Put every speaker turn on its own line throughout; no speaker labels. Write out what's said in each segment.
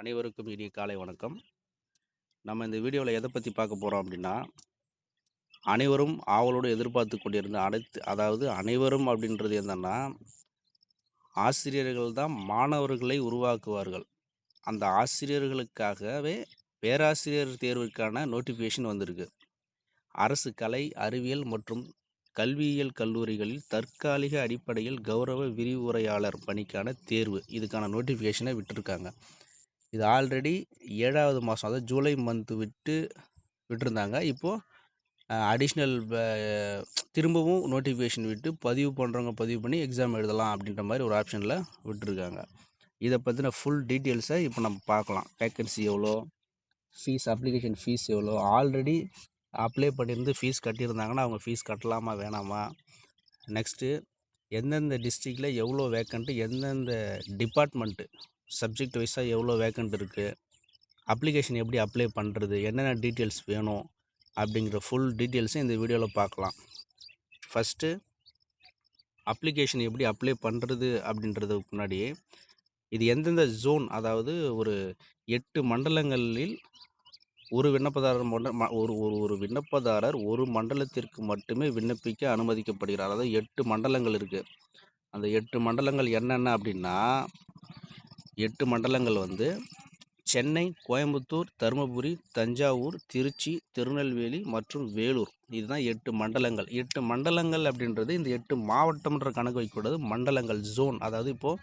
அனைவருக்கும் இனிய காலை வணக்கம். நம்ம இந்த வீடியோவில் எதை பற்றி பார்க்க போகிறோம் அப்படின்னா அனைவரும் ஆவலோடு எதிர்பார்த்து கொண்டிருந்த அனைத்து அதாவது அனைவரும் அப்படின்றது என்னென்னா ஆசிரியர்கள் தான் மாணவர்களை உருவாக்குவார்கள். அந்த ஆசிரியர்களுக்காகவே பேராசிரியர் தேர்விற்கான நோட்டிஃபிகேஷன் வந்திருக்கு. அரசு கலை அறிவியல் மற்றும் கல்வியியல் கல்லூரிகளில் தற்காலிக அடிப்படையில் கௌரவ விரிவுரையாளர் பணிக்கான தேர்வு. இதுக்கான நோட்டிஃபிகேஷனை விட்டுருக்காங்க. இது ஆல்ரெடி ஏழாவது மாதம் அதாவது ஜூலை மந்த் விட்டு விட்டுருந்தாங்க. இப்போது அடிஷ்னல் திரும்பவும் நோட்டிஃபிகேஷன் விட்டு பதிவு பண்ணுறவங்க பதிவு பண்ணி எக்ஸாம் எழுதலாம் அப்படின்ற மாதிரி ஒரு ஆப்ஷனில் விட்டுருக்காங்க. இதை பற்றின ஃபுல் டீட்டெயில்ஸை இப்போ நம்ம பார்க்கலாம். வேக்கன்சி எவ்வளோ? ஃபீஸ் அப்ளிகேஷன் ஃபீஸ் எவ்வளோ? ஆல்ரெடி அப்ளை பண்ணியிருந்து ஃபீஸ் கட்டியிருந்தாங்கன்னா அவங்க ஃபீஸ் கட்டலாமா வேணாமா? நெக்ஸ்ட்டு எந்தெந்த டிஸ்ட்ரிக்டில் எவ்வளோ வேக்கண்ட்டு எந்தெந்த டிபார்ட்மெண்ட்டு சப்ஜெக்ட் வைஸாக எவ்வளோ வேக்கண்ட் இருக்குது அப்ளிகேஷன் எப்படி அப்ளை பண்ணுறது என்னென்ன டீட்டெயில்ஸ் வேணும்? அப்படிங்கிற ஃபுல் டீட்டெயில்ஸும் இந்த வீடியோவில் பார்க்கலாம் ஃபஸ்ட்டு அப்ளிகேஷன் எப்படி அப்ளை பண்ணுறது அப்படின்றதுக்கு முன்னாடி இது எந்தெந்த ஜோன் அதாவது ஒரு எட்டு மண்டலங்களில் ஒரு விண்ணப்பதாரர் மண்ட ஒரு ஒரு ஒரு விண்ணப்பதாரர் ஒரு மண்டலத்திற்கு மட்டுமே விண்ணப்பிக்க அனுமதிக்கப்படுகிறார். அதாவது எட்டு மண்டலங்கள் இருக்குது அந்த எட்டு மண்டலங்கள் என்னென்ன அப்படின்னா எட்டு மண்டலங்கள் வந்து சென்னை கோயம்புத்தூர் தருமபுரி தஞ்சாவூர் திருச்சி திருநெல்வேலி மற்றும் வேலூர். இதுதான் எட்டு மண்டலங்கள். எட்டு மண்டலங்கள் அப்படின்றது இந்த எட்டு மாவட்டம்ன்ற கணக்கு வைக்கக்கூடாது. மண்டலங்கள் ஜோன் அதாவது இப்போது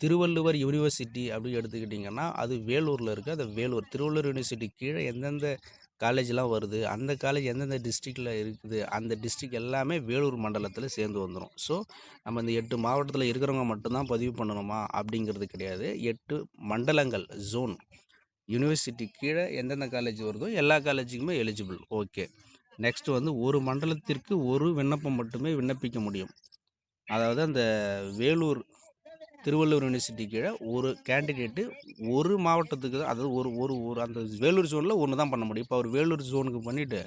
திருவள்ளுவர் யூனிவர்சிட்டி அப்படின்னு எடுத்துக்கிட்டிங்கன்னா அது வேலூரில் இருக்குது அது வேலூர். திருவள்ளுவர் யூனிவர்சிட்டி கீழே எந்தெந்த காலேஜ்லாம் வருது அந்த காலேஜ் எந்தெந்த டிஸ்ட்ரிக்டில் இருக்குது அந்த டிஸ்ட்ரிக் எல்லாமே வேலூர் மண்டலத்தில் சேர்ந்து வந்துடும் ஸோ நம்ம இந்த எட்டு மாவட்டத்தில் இருக்கிறவங்க மட்டும்தான் பதிவு பண்ணணுமா? அப்படிங்கிறது கிடையாது. எட்டு மண்டலங்கள் ஜோன் யூனிவர்சிட்டி கீழே எந்தெந்த காலேஜ் வருதோ எல்லா காலேஜுக்குமே எலிஜிபிள் ஓகே. நெக்ஸ்ட் வந்து ஒரு மண்டலத்திற்கு ஒரு விண்ணப்பம் மட்டுமே விண்ணப்பிக்க முடியும். அதாவது அந்த வேலூர் திருவள்ளூர் யூனிவர்சிட்டி கீழே ஒரு கேண்டிடேட்டு ஒரு மாவட்டத்துக்கு தான் அதாவது ஒரு ஒரு ஒரு அந்த வேலூர் ஜோனில் ஒன்று தான் பண்ண முடியும். இப்போ அவர் வேலூர் ஜோனுக்கு பண்ணிவிட்டு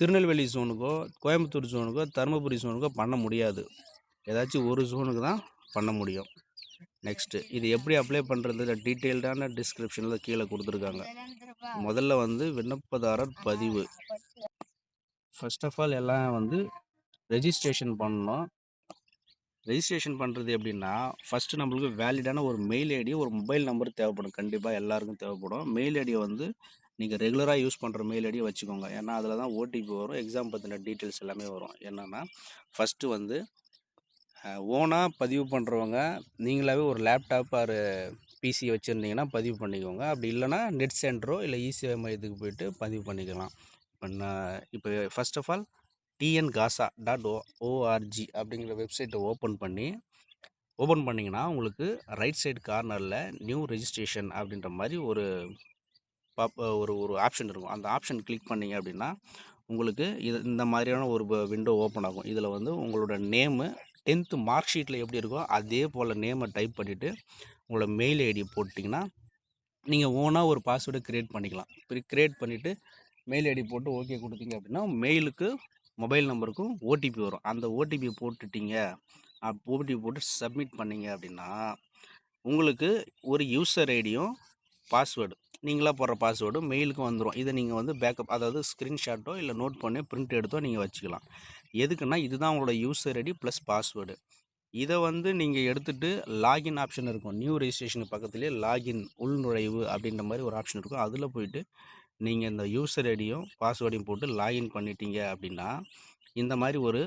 திருநெல்வேலி ஜோனுக்கோ கோயம்புத்தூர் ஜோனுக்கோ தருமபுரி ஜோனுக்கோ பண்ண முடியாது. ஏதாச்சும் ஒரு ஜோனுக்கு தான் பண்ண முடியும். நெக்ஸ்ட்டு இது எப்படி அப்ளை பண்ணுறது டீட்டெயில்டான டிஸ்கிரிப்ஷனில் கீழே கொடுத்துருக்காங்க. முதல்ல வந்து விண்ணப்பதாரர் பதிவு. ஃபஸ்ட் ஆஃப் ஆல் எல்லாம் வந்து ரெஜிஸ்ட்ரேஷன் பண்ணணும். ரெஜிஸ்ட்ரேஷன் பண்ணுறது எப்படின்னா ஃபஸ்ட்டு நம்மளுக்கு வேலிடான ஒரு மெயில் ஐடி ஒரு மொபைல் நம்பர் தேவைப்படும். கண்டிப்பாக எல்லாருக்கும் தேவைப்படும். மெயில் ஐடியை வந்து நீங்கள் ரெகுலராக யூஸ் பண்ணுற மெயில் ஐடியை வச்சுக்கோங்க. ஏன்னா அதில் தான் ஓடிபி வரும் எக்ஸாம் பற்றின டீட்டெயில்ஸ் எல்லாமே வரும். என்னென்னா ஃபஸ்ட்டு வந்து ஓனாக பதிவு பண்ணுறவங்க நீங்களாவே ஒரு லேப்டாப் ஆறு பிசி வச்சுருந்தீங்கன்னா பதிவு பண்ணிக்கோங்க. அப்படி இல்லைன்னா நெட் சென்டரோ இல்லை இசிஐ மையத்துக்கு போயிட்டு பதிவு பண்ணிக்கலாம். இப்போ நான் இப்போ ஃபர்ஸ்ட் ஆஃப் ஆல் டிஎன் காசா டாட் ஓ ஓஆர்ஜி அப்படிங்கிற வெப்சைட்டை ஓப்பன் பண்ணி ஓப்பன் பண்ணிங்கன்னா உங்களுக்கு ரைட் சைடு கார்னரில் நியூ ரெஜிஸ்ட்ரேஷன் அப்படின்ற மாதிரி ஒரு பப் ஒரு ஒரு ஆப்ஷன் இருக்கும். அந்த ஆப்ஷன் கிளிக் பண்ணீங்க அப்படின்னா உங்களுக்கு இது இந்த மாதிரியான ஒரு விண்டோ ஓப்பன் ஆகும். இதில் வந்து உங்களோட நேமு டென்த்து மார்க் ஷீட்டில் எப்படி இருக்கோ அதே போல் நேமை டைப் பண்ணிவிட்டு உங்களோட மெயில் ஐடி போட்டிங்கன்னா நீங்கள் ஓனாக ஒரு பாஸ்வேர்டை க்ரியேட் பண்ணிக்கலாம். இப்போ க்ரியேட் பண்ணிவிட்டு மெயில் ஐடி போட்டு ஓகே கொடுத்தீங்க அப்படின்னா மெயிலுக்கு மொபைல் நம்பருக்கும் ஓடிபி வரும். அந்த ஓடிபி போட்டுட்டீங்க. ஓடிபி போட்டு சப்மிட் பண்ணீங்க அப்படின்னா உங்களுக்கு ஒரு யூசர் ஐடியும் பாஸ்வேர்டு நீங்களாக போடுற பாஸ்வேர்டும் மெயிலுக்கு வந்துடும் இதை நீங்கள் வந்து பேக்கப் அதாவது ஸ்க்ரீன்ஷாட்டோ இல்லை நோட் பண்ணி பிரிண்ட் எடுத்தோ நீங்கள் வச்சுக்கலாம். எதுக்குன்னா இதுதான் உங்களோட யூசர் ஐடி ப்ளஸ் பாஸ்வேர்டு. இதை வந்து நீங்கள் எடுத்துகிட்டு லாகின் ஆப்ஷன் இருக்கும். நியூ ரெஜிஸ்ட்ரேஷனுக்கு பக்கத்துலேயே லாகின் உள்நுழைவு அப்படின்ற மாதிரி ஒரு ஆப்ஷன் இருக்கும். அதில் போயிட்டு நீங்கள் இந்த யூசர் ஐடியும் பாஸ்வேர்டையும் போட்டு லாகின் பண்ணிட்டீங்க அப்படின்னா இந்த மாதிரி ஒரு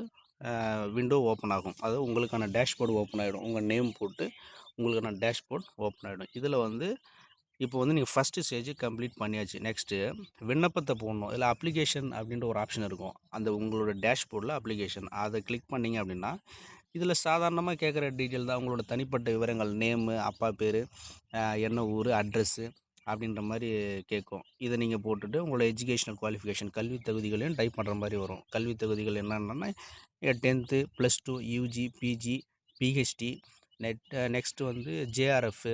விண்டோ ஓப்பன் ஆகும். அதாவது உங்களுக்கான டேஷ்போர்டு ஓப்பன் ஆகிடும் உங்கள் நேம் போட்டு உங்களுக்கான டேஷ்போர்ட் ஓப்பன் ஆகிடும் இதில் வந்து இப்போ வந்து நீங்கள் ஃபஸ்ட்டு ஸ்டேஜ் கம்ப்ளீட் பண்ணியாச்சு. நெக்ஸ்ட்டு விண்ணப்பத்தை போடணும். இல்லை அப்ளிகேஷன் அப்படின்ற ஒரு ஆப்ஷன் இருக்கும். அந்த உங்களோட டேஷ்போர்டில் அப்ளிகேஷன் அதை கிளிக் பண்ணீங்க அப்படின்னா இதில் சாதாரணமாக கேட்குற டீட்டெயில் தான். உங்களோட தனிப்பட்ட விவரங்கள் நேமு அப்பா பேர் என்ன ஊர் அட்ரஸ்ஸு அப்படின்ற மாதிரி கேட்கும் இதை நீங்கள் போட்டுட்டு உங்களோட எஜுகேஷனல் குவாலிஃபிகேஷன் கல்வி தகுதிகளையும் டைப் பண்ணுற மாதிரி வரும். கல்வி தகுதிகள் என்னென்னா tenth plus two UG PG PhD NET next வந்து ஜேஆர்எஃப்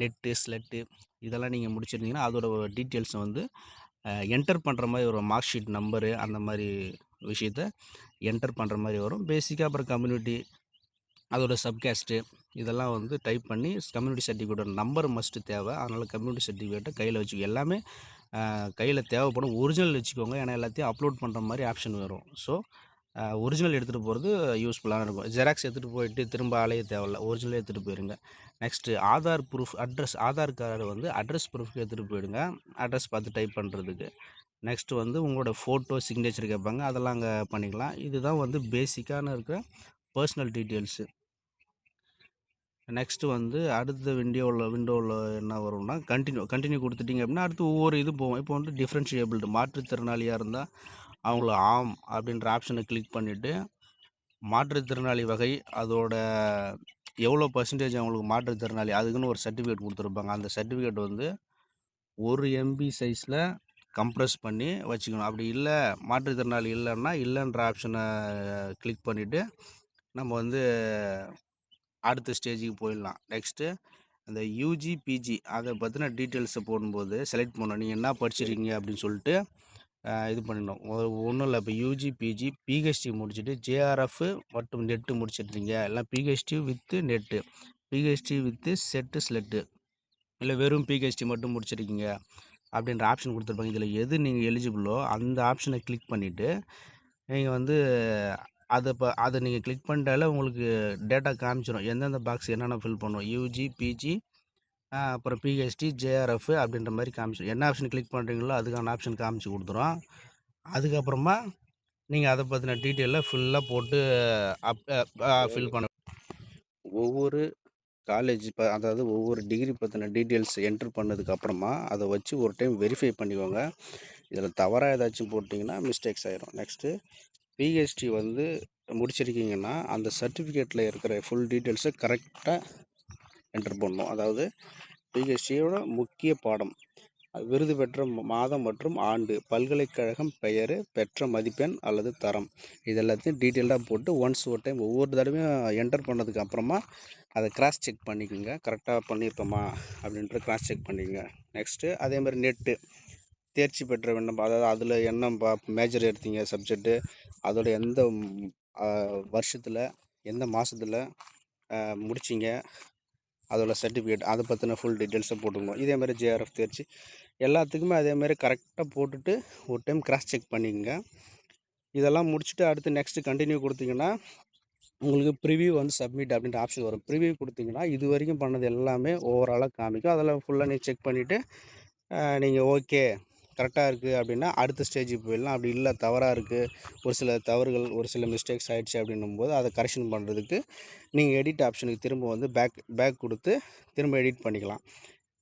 நெட்டு ஸ்லெட்டு இதெல்லாம் நீங்கள் முடிச்சிருந்தீங்கன்னா அதோட டீட்டெயில்ஸை வந்து என்டர் பண்ணுற மாதிரி ஒரு மார்க் ஷீட் நம்பரு அந்த மாதிரி விஷயத்த என்டர் பண்ணுற மாதிரி வரும். பேசிக்காக அப்புறம் கம்யூனிட்டி அதோட சப்காஸ்ட்டு இதெல்லாம் வந்து டைப் பண்ணி கம்யூனிட்டி சர்டிஃபிகேட்டோட நம்பர் மஸ்ட்டு தேவை. அதனால் கம்யூனிட்டி சர்டிஃபிகேட்டை கையில் வச்சுக்கோ. எல்லாமே கையில் தேவைப்படும். ஒரிஜினல் வச்சுக்கோங்க. ஏன்னா எல்லாத்தையும் அப்லோட் பண்ணுற மாதிரி ஆப்ஷன் வரும். ஸோ ஒரிஜினல் எடுத்துகிட்டு போகிறது யூஸ்ஃபுல்லாக இருக்கும். ஜெராக்ஸ் எடுத்துகிட்டு போயிட்டு திரும்ப அலைய தேவையில்ல. ஒரிஜினல் எடுத்துகிட்டு போயிருங்க. Next Aadhaar proof address Aadhaar card வந்து அட்ரஸ் ப்ரூஃப்க்கு எடுத்துகிட்டு போயிடுங்க. அட்ரஸ் பார்த்து டைப் பண்ணுறதுக்கு நெக்ஸ்ட்டு வந்து உங்களோட ஃபோட்டோ சிக்னேச்சர் கேட்பாங்க. அதெல்லாம் அங்கே பண்ணிக்கலாம். இதுதான் வந்து பேசிக்கான இருக்கிற பர்சனல் டீட்டெயில்ஸு நெக்ஸ்ட்டு வந்து அடுத்த விண்டோவில் விண்டோவில் என்ன வரும்னா கண்டினியூ கண்டினியூ கொடுத்துட்டிங்க அப்படின்னா அடுத்து ஒவ்வொரு இது போவோம் இப்போ வந்து டிஃப்ரென்ஷியபிள்டு மாற்றுத்திறனாளியாக இருந்தால் அவங்கள ஆம் அப்படின்ற ஆப்ஷனை கிளிக் பண்ணிவிட்டு மாற்றுத்திறனாளி வகை அதோட எவ்வளோ பர்சன்டேஜ் அவங்களுக்கு மாற்றுத்திறனாளி அதுக்குன்னு ஒரு சர்டிஃபிகேட் கொடுத்துருப்பாங்க. அந்த சர்டிஃபிகேட் வந்து ஒரு எம்பி சைஸில் கம்ப்ரஸ் பண்ணி வச்சுக்கணும். அப்படி இல்லை மாற்றுத்திறனாளி இல்லைன்னா இல்லைன்ற ஆப்ஷனை கிளிக் பண்ணிவிட்டு நம்ம வந்து அடுத்த ஸ்டேஜுக்கு போயிடலாம். நெக்ஸ்ட்டு அந்த யூஜி பிஜி அதை பற்றின டீட்டெயில்ஸை போடும்போது செலக்ட் பண்ணணும். நீங்கள் என்ன படிச்சிருக்கீங்க அப்படின்னு சொல்லிட்டு இது பண்ணிடணும் ஒன்றும் இல்லை. இப்போ யூஜி பிஜி பிஹெச்டி முடிச்சுட்டு ஜேஆர்எஃப் மற்றும் நெட்டு முடிச்சிட்றீங்க. எல்லாம் PhD with NET PhD with SET SLET இல்லை வெறும் பிஹெச்டி மட்டும் முடிச்சிருக்கீங்க அப்படின்ற ஆப்ஷன் கொடுத்துருப்பாங்க. இதில் எது நீங்கள் எலிஜிபிளோ அந்த ஆப்ஷனை கிளிக் பண்ணிவிட்டு நீங்கள் வந்து அதை இப்போ அதை நீங்கள் கிளிக் பண்ணிட்டாலே உங்களுக்கு டேட்டா காமிச்சிடும் எந்தெந்த பாக்ஸ் என்னென்ன ஃபில் பண்ணுவோம் யூஜி பிஜி அப்புறம் பிஹெச்டி ஜேஆர்எஃப் அப்படின்ற மாதிரி காமிச்சிடும் என்ன ஆப்ஷன் கிளிக் பண்ணுறீங்களோ அதுக்கான ஆப்ஷன் காமிச்சு கொடுத்துரும். அதுக்கப்புறமா நீங்கள் அதை பற்றின டீட்டெயிலில் ஃபுல்லாக போட்டு அப் ஃபில் பண்ண. ஒவ்வொரு காலேஜ் இப்போ அதாவது ஒவ்வொரு டிகிரி பற்றின டீட்டெயில்ஸ் என்ட்ரு பண்ணதுக்கப்புறமா அதை வச்சு ஒரு டைம் வெரிஃபை பண்ணிக்கோங்க. இதில் தவறாக ஏதாச்சும் போட்டிங்கன்னா மிஸ்டேக்ஸ் ஆகிரும் நெக்ஸ்ட்டு பிஹெச்டி வந்து முடிச்சிருக்கீங்கன்னா அந்த சர்டிஃபிகேட்டில் இருக்கிற ஃபுல் டீட்டெயில்ஸை கரெக்டாக என்டர் பண்ணணும். அதாவது பிஹெச்டியோட முக்கிய பாடம் விருது பெற்ற மாதம் மற்றும் ஆண்டு பல்கலைக்கழகம் பெயர் பெற்ற மதிப்பெண் அல்லது தரம் இது எல்லாத்தையும் டீட்டெயில்டாக போட்டு ஒன்ஸ் ஒரு டைம் ஒவ்வொரு தடவையும் என்டர் பண்ணதுக்கு அப்புறமா அதை கிராஸ் செக் பண்ணிக்கோங்க. கரெக்டாக பண்ணியிருக்கோமா அப்படின்ட்டு கிராஸ் செக் பண்ணிக்கோங்க. நெக்ஸ்ட்டு அதே மாதிரி நெட்டு தேர்ச்சி பெற்ற விண்ணப்பம் அதாவது அதில் என்ன மேஜர் எடுத்தீங்க சப்ஜெக்ட்டு அதோட எந்த வருஷத்தில் எந்த மாதத்தில் முடிச்சிங்க? அதோட சர்டிஃபிகேட் அதை பற்றின ஃபுல் டீட்டெயில்ஸை போட்டுக்கணும் இதே மாதிரி ஜேஆர்எஃப் தேர்ச்சி எல்லாத்துக்குமே அதே மாதிரி கரெக்டாக போட்டுட்டு ஒரு டைம் கிராஸ் செக் பண்ணிக்கோங்க. இதெல்லாம் முடிச்சுட்டு அடுத்து நெக்ஸ்ட்டு கண்டினியூ கொடுத்தீங்கன்னா உங்களுக்கு ப்ரிவியூ வந்து சப்மிட் அப்படின்ற ஆப்ஷன் வரும். ப்ரிவியூ கொடுத்தீங்கன்னா இது வரைக்கும் பண்ணது எல்லாமே ஓவராலாக காமிக்கும். அதெல்லாம் ஃபுல்லாக நீங்கள் செக் பண்ணிவிட்டு நீங்கள் ஓகே கரெக்டாக இருக்குது அப்படின்னா அடுத்த ஸ்டேஜுக்கு போயிடலாம். அப்படி இல்லை தவறாக இருக்குது ஒரு சில தவறுகள் ஒரு சில மிஸ்டேக்ஸ் ஆகிடுச்சு அப்படின்னும் போது அதை கரெக்ஷன் பண்ணுறதுக்கு நீங்கள் எடிட் ஆப்ஷனுக்கு திரும்ப வந்து பேக் பேக் கொடுத்து திரும்ப எடிட் பண்ணிக்கலாம்.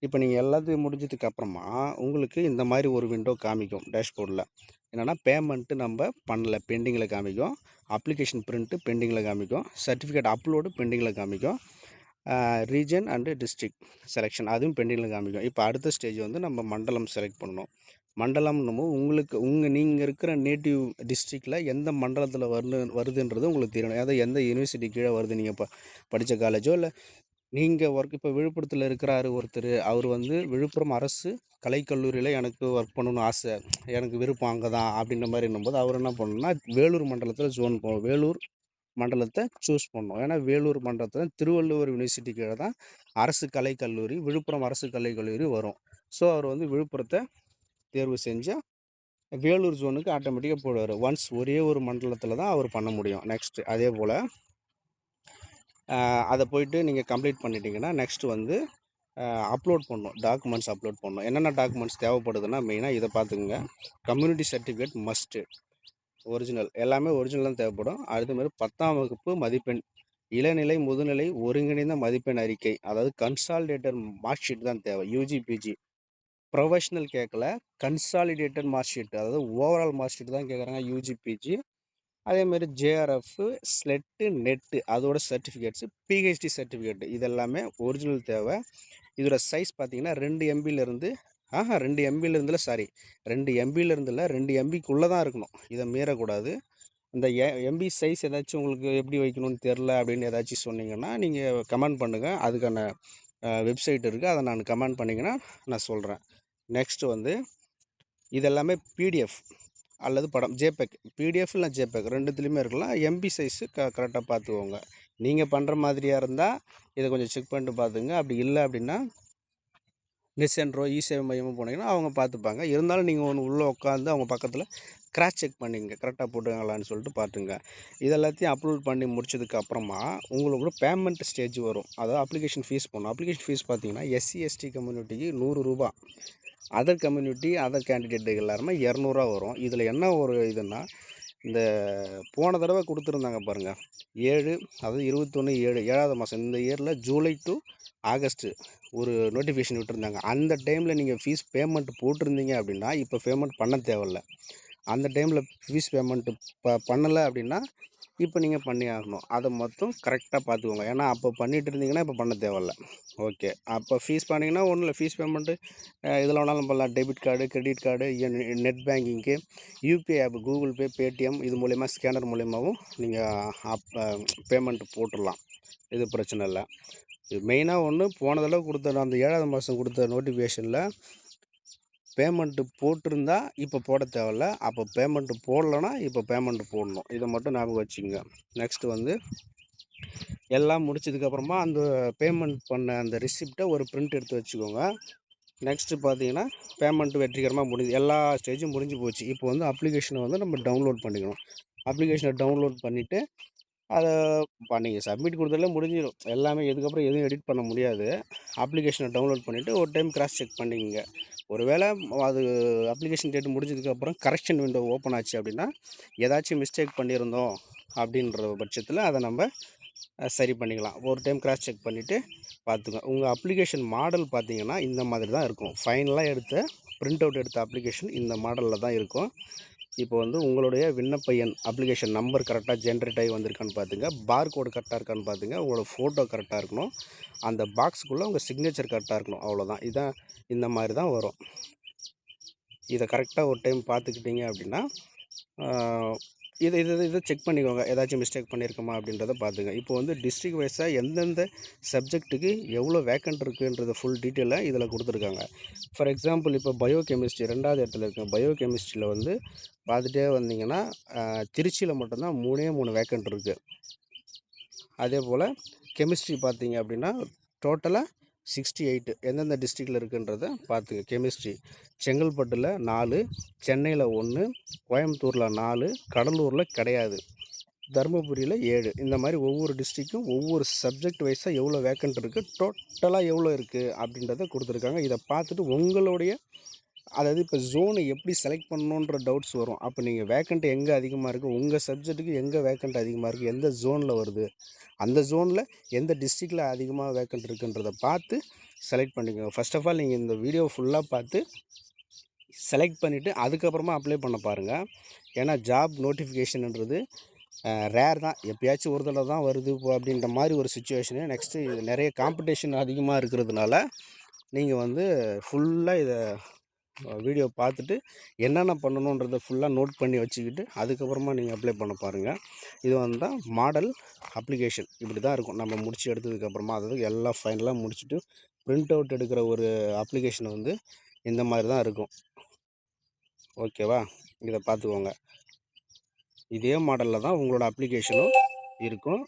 இப்போ நீங்கள் எல்லாத்தையும் முடிஞ்சதுக்கு அப்புறமா உங்களுக்கு இந்த மாதிரி ஒரு விண்டோ காமிக்கும் டேஷ்போர்டில் என்னென்னா பேமெண்ட்டு நம்ம பண்ணல பெண்டிங்கில் காமிக்கும். அப்ளிகேஷன் பிரிண்ட்டு பெண்டிங்கில் காமிக்கும். சர்டிஃபிகேட் அப்லோடு பெண்டிங்கில் காமிக்கும். ரீஜன் அண்டு டிஸ்ட்ரிக் செலெக்ஷன் அதுவும் பெண்டிங்கில் காமிக்கும். இப்போ அடுத்த ஸ்டேஜ் வந்து நம்ம மண்டலம் செலக்ட் பண்ணணும். மண்டலம்னுமோ உங்களுக்கு உங்கள் நீங்கள் இருக்கிற நேட்டிவ் டிஸ்ட்ரிக்டில் எந்த மண்டலத்தில் வருது வருதுன்றது உங்களுக்கு தெரியணும். அதாவது எந்த யூனிவர்சிட்டி கீழே வருது நீங்கள் இப்போ படித்த காலேஜோ இல்லை நீங்கள் ஒர்க் இப்போ விழுப்புரத்தில் இருக்கிறாரு ஒருத்தர் அவர் வந்து விழுப்புரம் அரசு கலைக்கல்லூரியில் எனக்கு ஒர்க் பண்ணணும்னு ஆசை. எனக்கு விருப்பம் அங்கே தான் அப்படின்ற மாதிரி என்னும்போது அவர் என்ன பண்ணணும்னா வேலூர் மண்டலத்தில் ஜோன் போகணும் வேலூர் மண்டலத்தை சூஸ் பண்ணோம் ஏன்னா வேலூர் மண்டலத்தில் திருவள்ளுவர் யூனிவர்சிட்டி கீழே தான் அரசு கலைக்கல்லூரி விழுப்புரம் அரசு கலைக்கல்லூரி வரும். ஸோ அவர் வந்து விழுப்புரத்தை தேர்வு செஞ்சால் வேலூர் ஜோனுக்கு ஆட்டோமேட்டிக்காக போடுவார். ஒன்ஸ் ஒரே ஒரு மண்டலத்தில் தான் அவர் பண்ண முடியும். நெக்ஸ்ட்டு அதே போல் அதை போயிட்டு நீங்கள் கம்ப்ளீட் பண்ணிட்டீங்கன்னா நெக்ஸ்ட்டு வந்து அப்லோட் பண்ணணும். டாக்குமெண்ட்ஸ் அப்லோட் பண்ணணும். என்னென்ன டாக்குமெண்ட்ஸ் தேவைப்படுதுன்னா மெயினாக இதை பார்த்துக்குங்க. கம்யூனிட்டி சர்டிஃபிகேட் மஸ்ட்டு ஒரிஜினல் எல்லாமே ஒரிஜினல் தான் தேவைப்படும். அதுமாரி மாதிரி பத்தாம் வகுப்பு மதிப்பெண் இளநிலை முதுநிலை ஒருங்கிணைந்த மதிப்பெண் அறிக்கை அதாவது கன்சால்டேட்டர் மார்க் ஷீட் தான் தேவை. யூஜி பிஜி ப்ரொஃபஷ்னல் கேட்கல கன்சாலிடேட்டட் மார்க் ஷீட் அதாவது ஓவரால் மார்க் ஷீட் தான் கேட்குறாங்க யூஜி பிஜி அதேமாரி ஜேஆர்எஃப் ஸ்லெட்டு நெட்டு அதோட சர்டிஃபிகேட்ஸு பிஹெச்டி சர்டிஃபிகேட் இதெல்லாமே ஒரிஜினல் தேவை. இதோட சைஸ் பார்த்தீங்கன்னா ரெண்டு எம்பிலேருந்து ஆஹா ரெண்டு எம்பிலேருந்துல சாரி ரெண்டு எம்பிலேருந்துல ரெண்டு எம்பிக்குள்ளே தான் இருக்கணும். இதை மீறக்கூடாது. இந்த எம்பி சைஸ் ஏதாச்சும் உங்களுக்கு எப்படி வைக்கணும்னு தெரில அப்படின்னு ஏதாச்சும் சொன்னீங்கன்னா நீங்கள் கமெண்ட் பண்ணுங்கள் அதுக்கான வெப்சைட் இருக்குது அதை நான் கமெண்ட் பண்ணிங்கன்னா நான் சொல்கிறேன் நெக்ஸ்ட்டு வந்து இதெல்லாமே பிடிஎஃப் அல்லது படம் ஜேபேக் பிடிஎஃப் இல்லை ஜேபேக் ரெண்டுத்துலேயுமே இருக்கலாம். எம்பி சைஸு க கரெக்டாக பார்த்துக்கோங்க நீங்கள் பண்ணுற மாதிரியாக இருந்தால் இதை கொஞ்சம் செக் பண்ணிட்டு பார்த்துங்க அப்படி இல்லை அப்படின்னா நெசென்ட்ரோ சென்டரோ இ சேவை மையமோ போனீங்கன்னா அவங்க பார்த்துப்பாங்க இருந்தாலும் நீங்கள் ஒன்று உள்ளே உட்காந்து அவங்க பக்கத்தில் கிராஸ் செக் பண்ணிங்க. கரெக்டாக போட்டுருங்களான்னு சொல்லிட்டு பார்த்துங்க இதெல்லாத்தையும் அப்லோட் பண்ணி முடிச்சதுக்கு அப்புறமா உங்களுக்கு பேமெண்ட் ஸ்டேஜ் வரும். அதாவது அப்ளிகேஷன் ஃபீஸ் போடணும். அப்ளிகேஷன் ஃபீஸ் பார்த்தீங்கன்னா எஸ்சி எஸ்டி கம்யூனிட்டிக்கு நூறு ரூபா. அதர் கம்யூனிட்டி அதர் கேண்டிடேட்டுக்கு எல்லாருமே இரநூறுவா வரும். இதில் என்ன ஒரு இதுன்னா இந்த போன தடவை கொடுத்துருந்தாங்க பாருங்கள் ஏழு அதாவது இருபத்தொன்று ஏழு ஏழாவது மாதம் இந்த இயரில் ஜூலை டு ஆகஸ்ட்டு ஒரு நோட்டிஃபிகேஷன் விட்டுருந்தாங்க. அந்த டைமில் நீங்கள் ஃபீஸ் பேமெண்ட் போட்டிருந்தீங்க அப்படின்னா இப்போ பேமெண்ட் பண்ண தேவையில்ல. அந்த டைமில் ஃபீஸ் பேமெண்ட்டு ப பண்ணலை அப்படின்னா இப்போ நீங்கள் பண்ணி ஆகணும் அதை மொத்தம் கரெக்டாக பார்த்துக்கோங்க ஏன்னா அப்போ பண்ணிட்டு இருந்தீங்கன்னா இப்போ பண்ண தேவையில்ல. ஓகே அப்போ ஃபீஸ் பண்ணிங்கன்னா ஒன்றும் இல்லை ஃபீஸ் பேமெண்ட்டு இதில் வேணாலும் பண்ணலாம். Debit card credit card net பேங்கிங்க்கு UPI app Google Pay Paytm இது மூலயமா ஸ்கேனர் மூலிமாவும் நீங்கள் அப் பேமெண்ட் போட்டுடலாம். இது பிரச்சனை இல்லை. இது மெயினாக ஒன்று போன தடவை கொடுத்த அந்த ஏழாவது மாதம் கொடுத்த நோட்டிஃபிகேஷனில் பேமெண்ட்டு போட்டிருந்தா இப்போ போட தேவையில்ல. அப்போ பேமெண்ட்டு போடலன்னா இப்போ பேமெண்ட்டு போடணும். இதை மட்டும் ஞாபகம் வச்சுங்க நெக்ஸ்ட்டு வந்து எல்லாம் முடிச்சதுக்கப்புறமா அந்த பேமெண்ட் பண்ண அந்த ரிசிப்டை ஒரு பிரிண்ட் எடுத்து வச்சுக்கோங்க. நெக்ஸ்ட்டு பார்த்தீங்கன்னா பேமெண்ட் வெற்றிகரமாக முடிஞ்சு எல்லா ஸ்டேஜும் முடிஞ்சு போச்சு. இப்போ வந்து அப்ளிகேஷனை வந்து நம்ம டவுன்லோட் பண்ணிக்கணும். அப்ளிகேஷனை டவுன்லோட் பண்ணிவிட்டு அதை நீங்கள் சப்மிட் கொடுத்தாலே முடிஞ்சிடும் எல்லாமே இதுக்கப்புறம் எதுவும் எடிட் பண்ண முடியாது. அப்ளிகேஷனை டவுன்லோட் பண்ணிவிட்டு ஒரு டைம் கிராஸ் செக் பண்ணிக்கங்க. ஒருவேளை அது அப்ளிகேஷன் டேட் முடிஞ்சதுக்கப்புறம் கரெக்ஷன் விண்டோ ஓப்பன் ஆச்சு அப்படின்னா ஏதாச்சும் மிஸ்டேக் பண்ணியிருந்தோம் அப்படின்ற பட்சத்தில் அதை நம்ம சரி பண்ணிக்கலாம். ஒரு டைம் கிராஸ் செக் பண்ணிவிட்டு பார்த்துங்க உங்கள் அப்ளிகேஷன் மாடல் பார்த்தீங்கன்னா இந்த மாதிரி தான் இருக்கும். ஃபைனலாக எடுத்த பிரிண்ட் அவுட் எடுத்த அப்ளிகேஷன் இந்த மாடலில் தான் இருக்கும். இப்போ வந்து உங்களுடைய விண்ணப்ப எண் அப்ளிகேஷன் நம்பர் கரெக்டாக ஜென்ரேட் ஆகி வந்திருக்கான்னு பார்த்துங்க பார் கோடு கரெக்டாக இருக்கான்னு பார்த்துங்க உங்களோட ஃபோட்டோ கரெக்டாக இருக்கணும். அந்த பாக்ஸுக்குள்ளே உங்கள் சிக்னேச்சர் கரெக்டாக இருக்கணும். அவ்வளோதான் இதான் இந்த மாதிரி தான் வரும். இதை கரெக்டாக ஒரு டைம் பார்த்துக்கிட்டிங்க அப்படின்னா இதை இதை இதை செக் பண்ணிக்கோங்க. ஏதாச்சும் மிஸ்டேக் பண்ணியிருக்கோமா அப்படின்றத பார்த்துங்க. இப்போ வந்து டிஸ்ட்ரிக் வைஸாக எந்தெந்த சப்ஜெக்ட்டுக்கு எவ்வளோ வேக்கண்ட் இருக்குன்றத ஃபுல் டீட்டெயிலாக இதில் கொடுத்துருக்காங்க. ஃபார் எக்ஸாம்பிள் இப்போ பயோ கெமிஸ்ட்ரி ரெண்டாவது இடத்துல இருக்குது பயோ கெமிஸ்ட்ரியில் வந்து பார்த்துட்டே வந்தீங்கன்னா திருச்சியில் மட்டும்தான் மூணே மூணு வேக்கண்ட் இருக்குது அதே போல் கெமிஸ்ட்ரி பார்த்தீங்க அப்படின்னா டோட்டலாக சிக்ஸ்டி எயிட்டு எந்தெந்த டிஸ்ட்ரிக்டில் இருக்குன்றத பார்த்துங்க கெமிஸ்ட்ரி. செங்கல்பட்டில் நாலு சென்னையில் ஒன்று கோயம்புத்தூரில் நாலு கடலூரில் கிடையாது. தருமபுரியில் ஏழு. இந்த மாதிரி ஒவ்வொரு டிஸ்ட்ரிக்கும் ஒவ்வொரு சப்ஜெக்ட் வைஸாக எவ்வளோ வேக்கண்ட் இருக்குது டோட்டலாக எவ்வளோ இருக்குது அப்படின்றத கொடுத்துருக்காங்க. இதை பார்த்துட்டு உங்களுடைய அதாவது இப்போ ஜோனை எப்படி செலக்ட் பண்ணணுன்ற டவுட்ஸ் வரும். அப்போ நீங்கள் வேக்கண்ட் எங்கே அதிகமாக இருக்குது உங்கள் சப்ஜெக்ட்டுக்கு எங்கே வேக்கண்ட் அதிகமாக இருக்குது எந்த ஜோனில் வருது? அந்த ஜோனில் எந்த டிஸ்ட்ரிக்டில் அதிகமாக வேக்கண்ட் இருக்குன்றதை பார்த்து செலக்ட் பண்ணிக்கோங்க. ஃபஸ்ட் ஆஃப் ஆல் நீங்கள் இந்த வீடியோ ஃபுல்லாக பார்த்து செலக்ட் பண்ணிவிட்டு அதுக்கப்புறமா அப்ளை பண்ண பாருங்கள் ஏன்னா ஜாப் நோட்டிஃபிகேஷன்ன்றது ரேர் தான். எப்பயாச்சும் ஒரு தடவை தான் வருது இப்போ அப்படின்ற மாதிரி ஒரு சுச்சுவேஷனு நெக்ஸ்ட்டு நிறைய காம்படிஷன் அதிகமாக இருக்கிறதுனால நீங்கள் வந்து ஃபுல்லாக இதை வீடியோ பார்த்துட்டு என்னென்ன பண்ணணுன்றதை ஃபுல்லாக நோட் பண்ணி வச்சுக்கிட்டு அதுக்கப்புறமா நீங்கள் அப்ளை பண்ண பாருங்கள் இது வந்து மாடல் அப்ளிகேஷன் இப்படி தான் இருக்கும். நம்ம முடிச்சு எடுத்ததுக்கப்புறமா அதாவது எல்லா ஃபைனலாக முடிச்சுட்டு ப்ரிண்ட் அவுட் எடுக்கிற ஒரு அப்ளிகேஷன் வந்து இந்த மாதிரி தான் இருக்கும். ஓகேவா? இதை பார்த்துக்கோங்க. இதே மாடலில் தான் உங்களோட அப்ளிகேஷனும் இருக்கும்.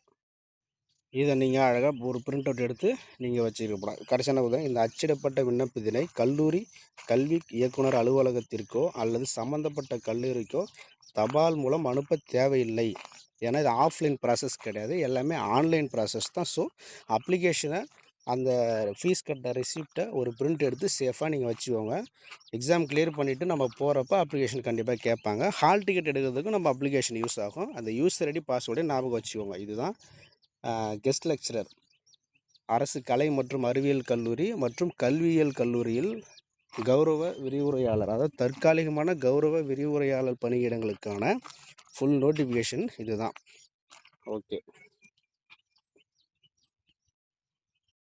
இதை நீங்கள் அழகாக ஒரு பிரிண்ட் அவுட் எடுத்து நீங்கள் வச்சுருக்கப்படாது கடைசியான உதவி இந்த அச்சிடப்பட்ட விண்ணப்பத்தினை கல்லூரி கல்வி இயக்குனர் அலுவலகத்திற்கோ அல்லது சம்மந்தப்பட்ட கல்லூரிக்கோ தபால் மூலம் அனுப்ப தேவையில்லை. ஏன்னா இது ஆஃப்லைன் ப்ராசஸ் கிடையாது. எல்லாமே ஆன்லைன் ப்ராசஸ் தான். ஸோ அப்ளிகேஷனை அந்த ஃபீஸ் கட்ட ரெசிப்டை ஒரு பிரிண்ட் எடுத்து சேஃபாக நீங்கள் வச்சுக்கோங்க. எக்ஸாம் கிளியர் பண்ணிவிட்டு நம்ம போகிறப்ப அப்ளிகேஷன் கண்டிப்பாக கேட்பாங்க. ஹால் டிக்கெட் எடுக்கிறதுக்கும் நம்ம அப்ளிகேஷன் யூஸ் ஆகும். அந்த யூஸ் ரெடி பாஸ்வேர்டே ஞாபகம் வச்சுக்கோங்க. இதுதான் கெஸ்ட் லெக்சரர் அரசு கலை மற்றும் அறிவியல் கல்லூரி மற்றும் கல்வியியல் கல்லூரியில் கௌரவ விரிவுரையாளர் அதாவது தற்காலிகமான கௌரவ விரிவுரையாளர் பணியிடங்களுக்கான ஃபுல் நோட்டிஃபிகேஷன் இதுதான். ஓகே